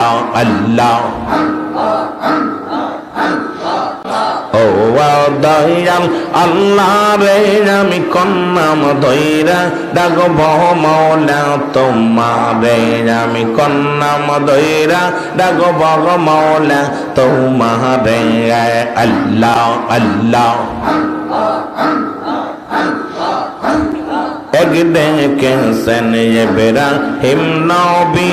আল্লাহ ও দয়াল আল্লাহ রে আমি কন্নাম দইরা ডাকব মৌলা তোমারে আমি কন্নাম দইরা ডাকব মৌলা তোমারে আল্লাহ আল্লাহ একদিন কেসেন বেরা হিম নবী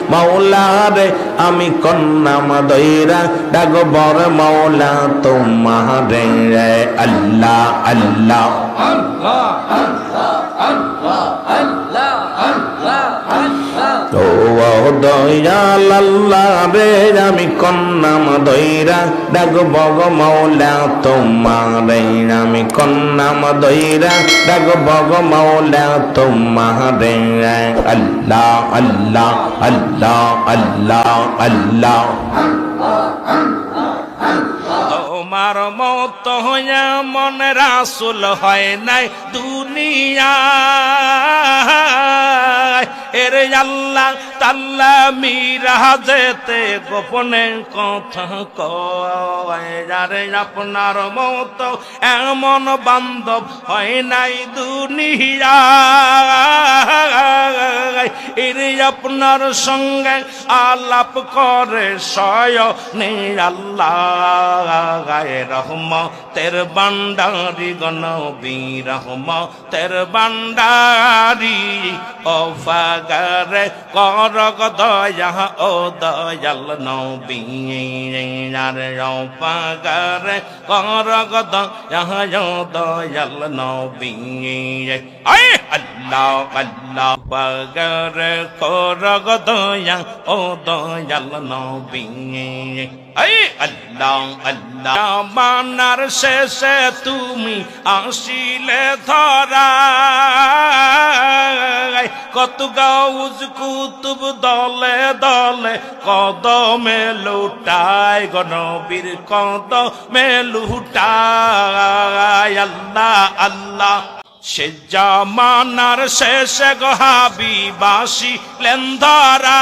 রে আমি কন্নাম দৈরা ডাকবর মৌলা তোমারে আল্লাহ আল্লাহ। ও দয়াল আল্লাহ রে, আমি কন্নাম দৈরা ডাকব গো মৌলা তোমারে, আমি কন্নাম দৈরা ডাকব গো মৌলা তোমারে। আল্লাহ আল্লাহ আল্লাহ আল্লাহ আল্লাহ। তোমার মত হইয়া মনে রাসুল হয় নাই দুনিয়া এর আল্লাহ তাল্লা মিরা যেতে গোপনে কথা কয়। যারে আপনার মত এমন বান্ধব হয় নাই দুনিয়া এর আপনার সঙ্গে আলাপ করে সয় নে আল্লাহ। রহম, তের বান্ডারি গনবী রহম, তের বান্ডারি ও ফাগারে কর দয়া ও দয়াল নবী ও কর দয়া দয়াল নবী আয় আল্লাহ আল্লাহ। পাগরে কর দয়া ও দয়াল নবী। এই আল্লাহ আল্লাহ, মানার শেষে তুমি আসিলে ধরা। কত গাউজ কুতুব দলে দলে কদমে লুটায় গণবীর কদমে লুটায়। আল্লাহ আল্লাহ। সে জামানার শেষে গহাবি বাসি লেন্ধারায়।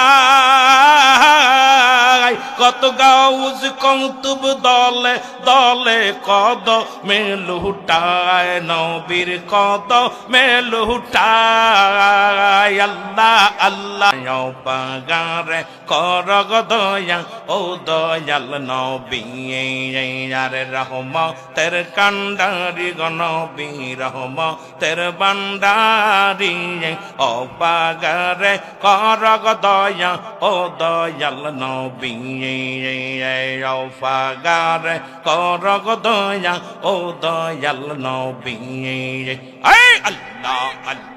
কত গাউজ কৌতুব দলে দলে কদ মেলুটায় নবীর কদ মেলুটায় আল্লাহ আল্লাহ পাগারে কর দয়া ও দয়াল নবী রহম তের কান্ডারি গনবী রহম তের বান্ডারি ও পাগারে কর দয়া ও দয়াল নবী ও পাগারে কর দয়া ও দয়াল নবী। এই আল্লাহ আল্লাহ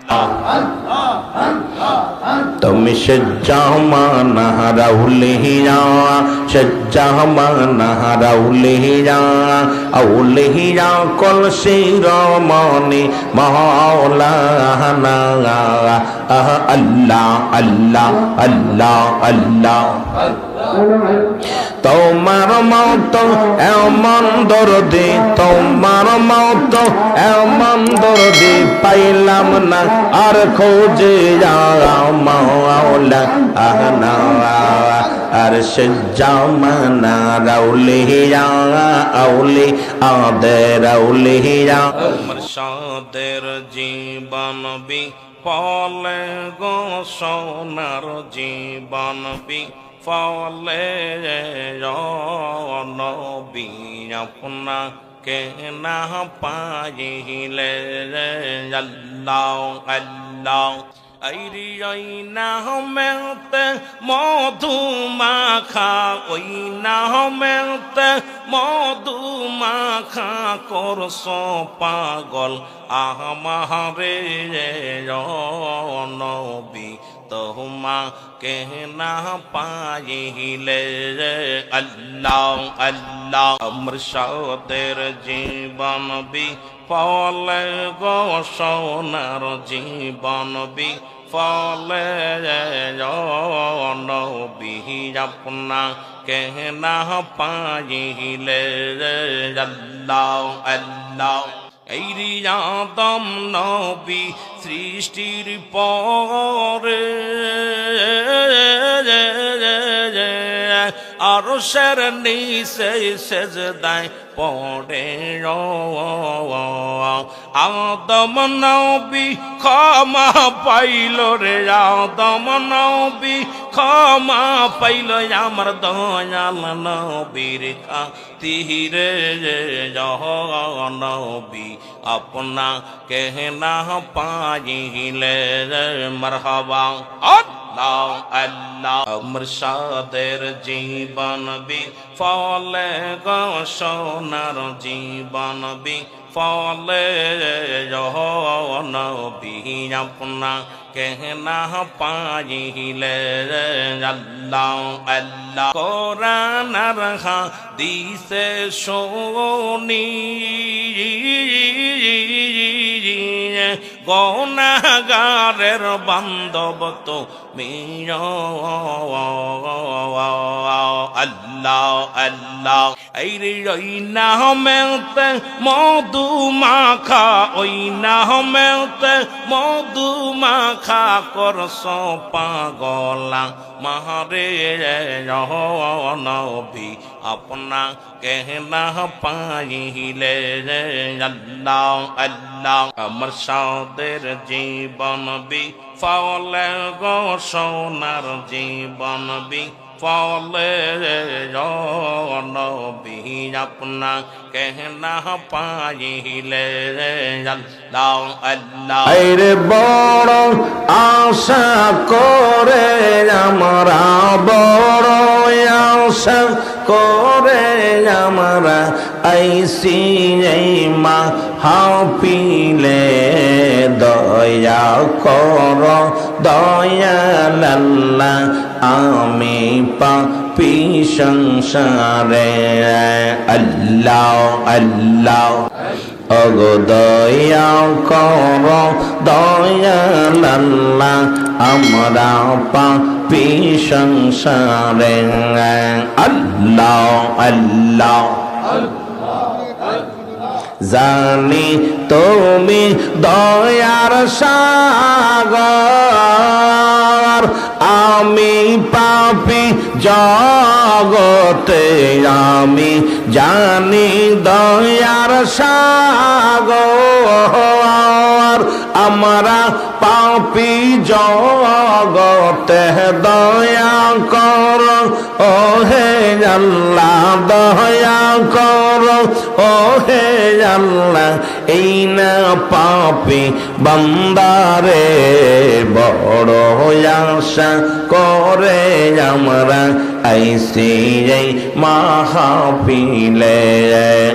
তুমি সজ্জামানা রাউলিয়া সজ্জামানা তোমার মত এমন দরদি তোমার মত এমন দরদি পাইলাম না, আর খোঁজে মাওলা আর সে জামানা রাউলিয়া আউলি আদে রাউলিয়া মরশাদের জীবন বি ফলে গো, সোনার জীবন বি ফলে নবী, আপনা কে না পাইলে আল্লাহ আল্লাহ ওই না মেতে মধু মাখা ওই না মেতে মধু মাখা করস পাগল আহমারে নবী তোমাকে না পাইলে, আল্লাহ আল্লাহ মুর্শদের জীবন বি ফলে গো সোনার জীবন বি ফলে নবী আপনা কেনা পাইলে, আল্লাহ আল্লাহ এই রিয়াদম নবী সৃষ্টির পরে। আর সের নিচে সেজদায় পড়ে আদম নবী ক্ষমা পাইল রে, আদম নবী ক্ষমা পাইল আমার দয়াল নবীর তিরে নবী আপনা কেহনা পাইলে মরহবা। আল্লাহ আল্লাহ মুর্শাদের জীবন বি, ফলে সোনার জীবন বি, ফলে নবী আপনা কেহনা পাইলে। আল্লাহ আল্লাহ কোরআনার হাদিসে শোনি। গৌনাগারের বান্ধব তো আল্লাহ আল্লাহ। এই রে ওই না মেতে মধু মাখা, ওই না মেতে মধু মাখা করস পাগলা। মারে নবী আপনা কেহনা পাইলে আল্লাহ আল্লাহ। আমার সাদের জীবন বি ফলে গো সোনার জীবন বি। ফলে নবী আপনা কেহনা পাইলে আইরে বড় আশা করে আমরা বড় আশা করে আমরা আইসি মা হাপিলে দয়া কর দয়া লাল্লা আমি পাপি সংসারে। আল্লাহ আল্লাহ অগো দয়া কর দয়া লাল্লা আমরা পাপি সংসারে। আল্লাহ আল্লাহ, জানি তুমি দয়ার সাগর। আমি পাপি জগতে আমি জানি দয়ার সাগর। আমরা পাপি জগতে দয়া কর। ও হে আল্লাহ, দয়া কর। ও হে আল্লাহ এই না পাপি বন্দারে, বড় আশা করে আমরা আইসি এই মাহাপিলে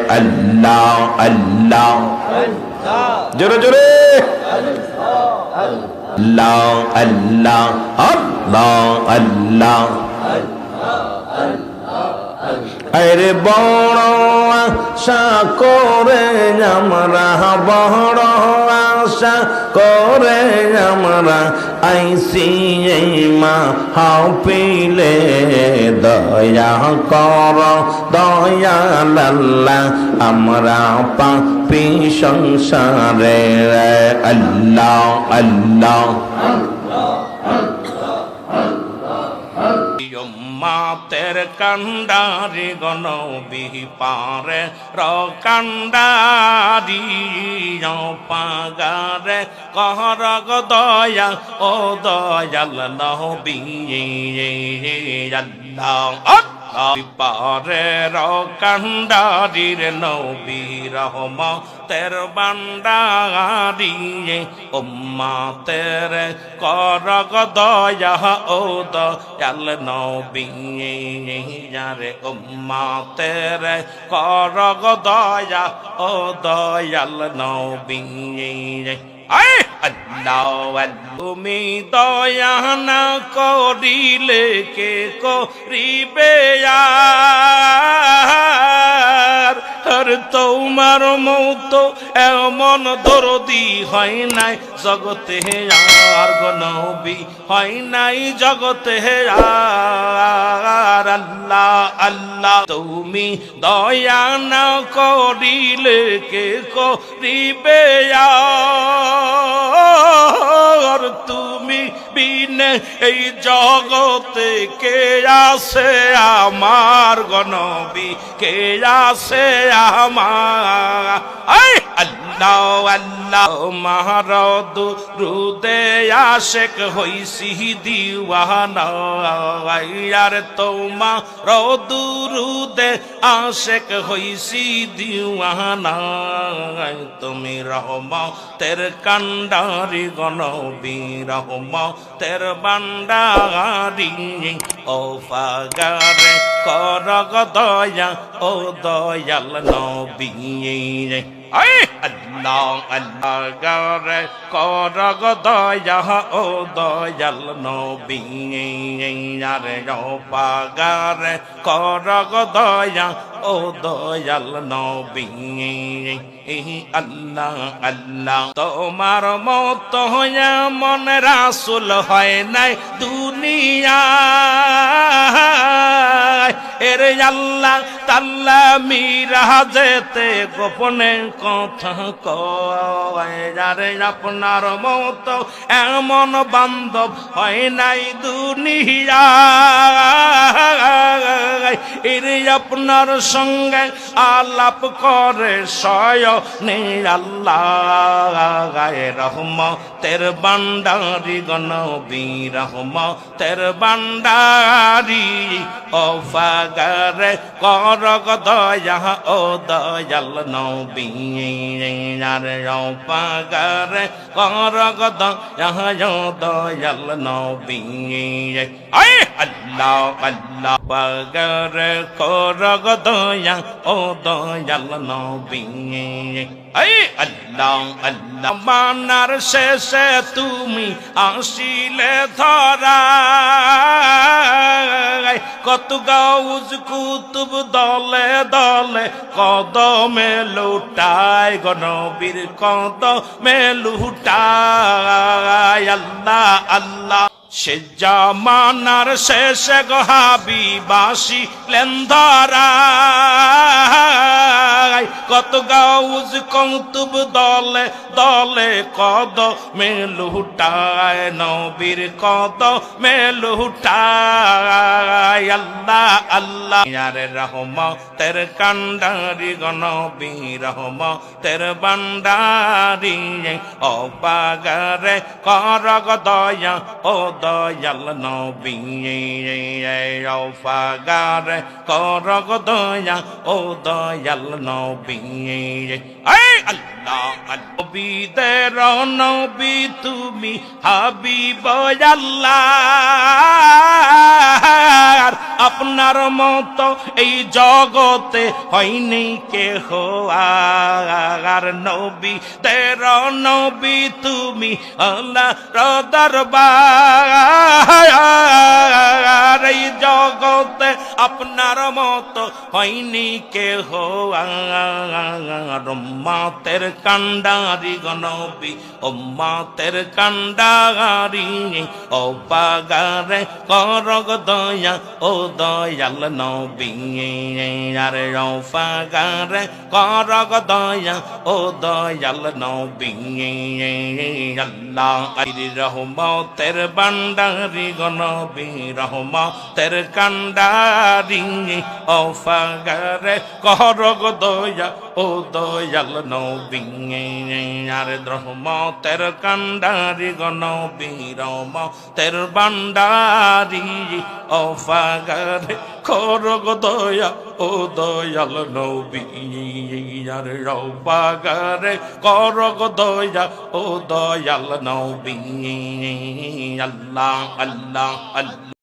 আল্লাহ আল্লাহ। জোরে জোরে। আল্লাহ আল্লাহ আল্লাহ। আল্লাহ আল্লাহ। আরে বড় আশা করে আমরা বড় আশা করে আমরা আইসি মা হাপিলে দয়া কর, দয়া লাল্লা, আমরা পাপি সংসারে, আল্লাহ আল্লাহ। মাতের কান্ডারি গণবি পারে র কান্ডারি পাগারে কহর দয়া ও দয়াল নহবি আল্লাহ। পারে র কান্ডারির নবী রহম তের বান্ডারি উম্মা তের কর গো দয়া ও দয়াল নবী রে উম্মা তের কর গো দয়া ও দয়াল নবী তুমি দয়া না করিলে কে করিবে আর? তোমার মতো এমন দরদি হয় নাই জগতে, আর গনবি হয় নাই জগতে, আর আল্লাহ আল্লাহ, তুমি দয়া না করিলে কে করিবে আর? তুমি বিনে এই জগতে কে আছে? আমার গণবি কে আছে? আমার আল্লাহ আল্লাহ মারদ রুদে আশেক হইসি দিওয়ানা আর তোমা রদু, রুদে আশেক হইসি দিওয়ানা। তুমি রহম তের কান্ডারি গনবি রহম তের বান্ডারি ও ফাগারে করগ দয়া, ও দয়াল নবী। আই আল্লাহ আল্লাহ গারে করগ দয়া ও দয়াল নবী। আরে ও পাগারে করগ দয়া ও দয়াল নবী। আল্লাহ আল্লাহ, তোমার মত হইয়া মন রাসুল হয় নাই দুনিয়া এর আল্লাহ তাল্লা মিরা যেতে গোপনে কথা কয়, যারে আপনার মত এমন বান্ধব হয় নাই দুনিয়া আপনার সঙ্গে আলাপ করে সয় আল্লাহ রহম তের বান্ডারি গণবী রহম তের বান্ডারি ও ফাগারে করগ দয়া ও দয়াল নবী আরে ও ফাগারে করগ দয়া ও দয়াল নবী আল্লাহ আল্লাহ পাগরে করগ দয়া ও দয়াল নবী আল্লাহ আল্লাহ, মানার শেষে তুমি আসিলে ধরা। কত গাউজ কুতুব দলে দলে কদমে লুটায় গণবীর কদমে লুটায় আল্লাহ আল্লাহ সে জামানার শেষে গহাবি বাসি লেন্দারা কত গাউজ কৌতুব দলে দলে কদ মেলুটায় নবীর কদ মেলুটায় আল্লাহ আল্লাহ। ইয়ারে রহম, তের কান্ডারি গনবী রহম, তের বান্ডারি ও পাগারে করগ দয়া, ও দয়াল নবী ও পাগারে করগ দয়া ও দয়াল নবী আল্লাহ নবীদের নবী তুমি হাবিব আল্লাহ। আপনার মতো এই জগতে হয়নি কে আর নবী, তের নবী, তুমি আল্লাহ দরবার। এই জগতে আপনার মতো হয়নি কে আর মাতের কান্ডারি গনবী ও মাতের কান্ডারি। ও পাগারে করগ দয়া, ও দয়াল নবী আরে ও পাগারে করগ দয়া ও দয়াল নবী আল্লাহ রহমতের বান্ডারি গনবী রহমতের কান্ডারি ও পাগারে করগ দয়া ও দয়াল নবী আর রহমতের কান্ডারি গনবী রহমতের বান্ডারি ও পাগারে খরগ দয়া ও দয়াল নৌবিয়ার রৌবাগারে করগ দয়া ও দয়াল নৌবি। আল্লাহ আল্লাহ আল্লাহ।